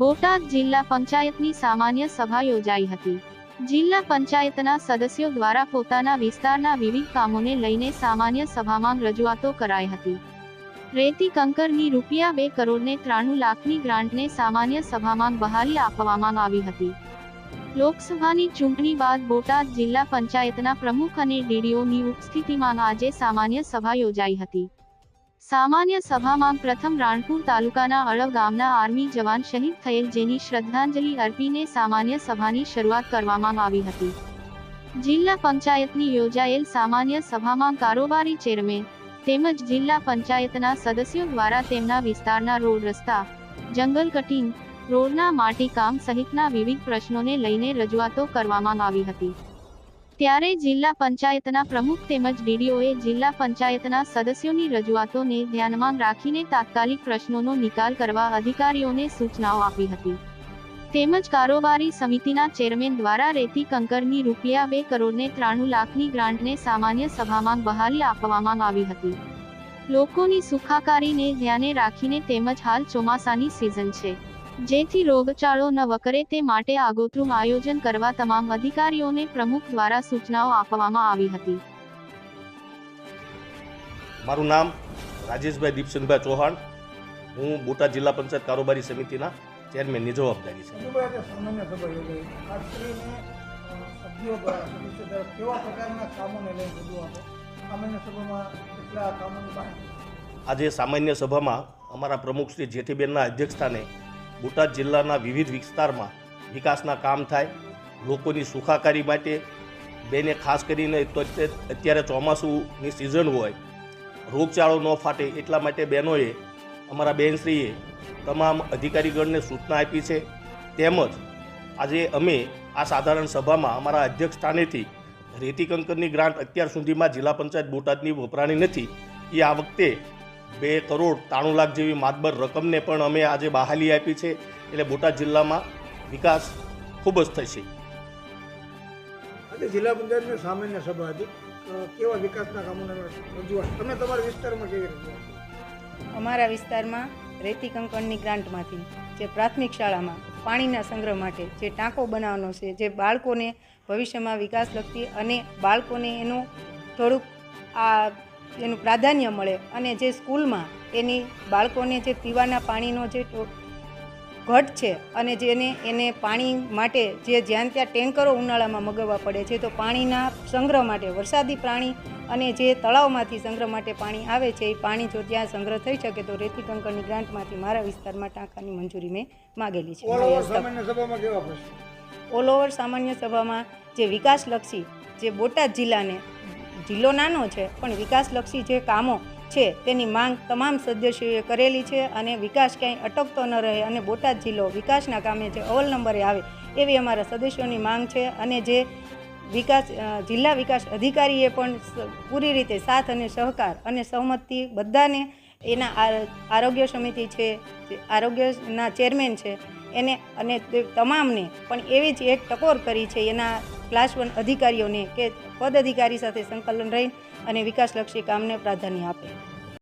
બોટાદ જિલ્લા પંચાયતની સામાન્ય સભા યોજાઈ હતી. જિલ્લા પંચાયતના સદસ્યો દ્વારા પોતાના વિસ્તારના વિવિધ કામોને લઈને સામાન્ય સભામાં રજૂઆતો કરાઈ હતી. રેતી કંકરની રૂપિયા બે કરોડને ત્રાણું લાખની ગ્રાન્ટને સામાન્ય સભામાં બહાલી આપવામાં આવી હતી. લોકસભાની ચૂંટણી બાદ બોટાદ જિલ્લા પંચાયતના પ્રમુખ અને ડીડીઓની ઉપસ્થિતિમાં આજે સામાન્ય સભા યોજાઈ હતી. સામાન્ય સભામાં પ્રથમ રાણપુર તાલુકાના અળવ ગામના આર્મી જવાન શહીદ થયેલ જેની શ્રદ્ધાંજલિ અર્પીને સામાન્ય સભાની શરૂઆત કરવામાં આવી હતી. જિલ્લા પંચાયતની યોજાયેલ સામાન્ય સભામાં કારોબારી ચેરમેન તેમજ જિલ્લા પંચાયતના સદસ્યો દ્વારા તેમના વિસ્તારના રોડ રસ્તા, જંગલ કટિંગ, રોડના માટી કામ સહિતના વિવિધ પ્રશ્નોને લઈને રજૂઆતો કરવામાં આવી હતી. ત્યારે જિલ્લા પંચાયતના પ્રમુખ તેમજ ડીડીઓએ જિલ્લા પંચાયતના સદસ્યોની રજૂઆતોને ધ્યાનમાં રાખીને તાત્કાલિક પ્રશ્નોનો નિકાલ કરવા અધિકારીઓને સૂચનાઓ આપી હતી. તેમજ કારોબારી સમિતિના ચેરમેન દ્વારા રેતી કંકરની રૂપિયા બે કરોડને ત્રાણું લાખની ગ્રાન્ટને સામાન્ય સભામાં બહાલી આપવામાં આવી હતી. લોકોની સુખાકારીને ધ્યાને રાખીને તેમજ હાલ ચોમાસાની સિઝન છે. જેથી રોગચાળો ન વકરે તે માટે આગોતરું આયોજન કરવા તમામ અધિકારીઓને પ્રમુખ દ્વારા સૂચનાઓ આપવામાં આવી હતી. મારું નામ રાજેશભાઈ દીપસિંહભાઈ ચૌહાણ. હું બોટાદ જિલ્લા પંચાયત કારોબારી સમિતિના ચેરમેનની જવાબદારી છે? આજે સામાન્ય સભામાં અમારા પ્રમુખ શ્રી જેઠીબેનના અધ્યક્ષસ્થાને બોટાદ જિલ્લાના વિવિધ વિસ્તારમાં વિકાસના કામ થાય, લોકોની સુખાકારી માટે બેને ખાસ કરીને અત્યારે ચોમાસુની સિઝન હોય, રોગચાળો ન ફાટે એટલા માટે બહેનોએ, અમારા બહેનશ્રીએ તમામ અધિકારીગણને સૂચના આપી છે. તેમજ આજે અમે આ સાધારણ સભામાં અમારા અધ્યક્ષ સ્થાનેથી રેતી કંકરની ગ્રાન્ટ અત્યાર સુધીમાં જિલ્લા પંચાયત બોટાદની વપરાણી નથી. એ આ વખતે બે કરોડ ત્રાણું લાખ જેવી માતબર રકમને પણ અમે આજે બહાલી આપી છે. એટલે બોટાદ જિલ્લામાં વિકાસ ખૂબ જ થશે. આજે જિલ્લા પંચાયતની સામાન્ય સભા હતી. કેવા વિકાસના કામોને રજૂઆત? તમે તમારા વિસ્તારમાં કેવી રજૂઆત અમારા વિસ્તારમાં રેતી કંકણની ગ્રાન્ટમાંથી જે પ્રાથમિક શાળામાં પાણીના સંગ્રહ માટે જે ટાંકો બનાવવાનો છે જે બાળકોને ભવિષ્યમાં વિકાસ લગતી અને બાળકોને એનું થોડુંક આ એનું પ્રાધાન્ય મળે અને જે સ્કૂલમાં એની બાળકોને જે પીવાના પાણીનો જે ઘટ છે અને જેને એને પાણી માટે જે જ્યાં ત્યાં ટેન્કરો ઉનાળામાં મગાવવા પડે છે તો પાણીના સંગ્રહ માટે વરસાદી પાણી અને જે તળાવમાંથી સંગ્રહ માટે પાણી આવે છે એ પાણી જો ત્યાં સંગ્રહ થઈ શકે તો રેતી કંકરની ગ્રાન્ટમાંથી મારા વિસ્તારમાં ટાંકાની મંજૂરી મેં માગેલી છે. ઓલ ઓવર સામાન્ય સભામાં જે વિકાસલક્ષી જે બોટાદ જિલ્લાને જિલ્લો નાનો છે, પણ વિકાસલક્ષી જે કામો છે, તેની માંગ તમામ સદસ્યોએ કરેલી છે અને વિકાસ ક્યાંય અટકતો ન રહે અને બોટાદ જિલ્લો વિકાસના કામે જે અવલ નંબરે આવે, એવી અમારા સદસ્યોની માંગ છે અને જે વિકાસ જિલ્લા વિકાસ અધિકારીએ પણ પૂરી રીતે સાથ અને સહકાર અને સહમતિ બધાને એના આરોગ્ય સમિતિ છે આરોગ્યના ચેરમેન છે, એને અને તમામને પણ એવી જ એક ટકોર કરી છે, એના ક્લાસ વન અધિકારીઓને કે પદ અધિકારી સાથે સંકલન રહી અને વિકાસલક્ષી કામને પ્રાધાન્ય આપે.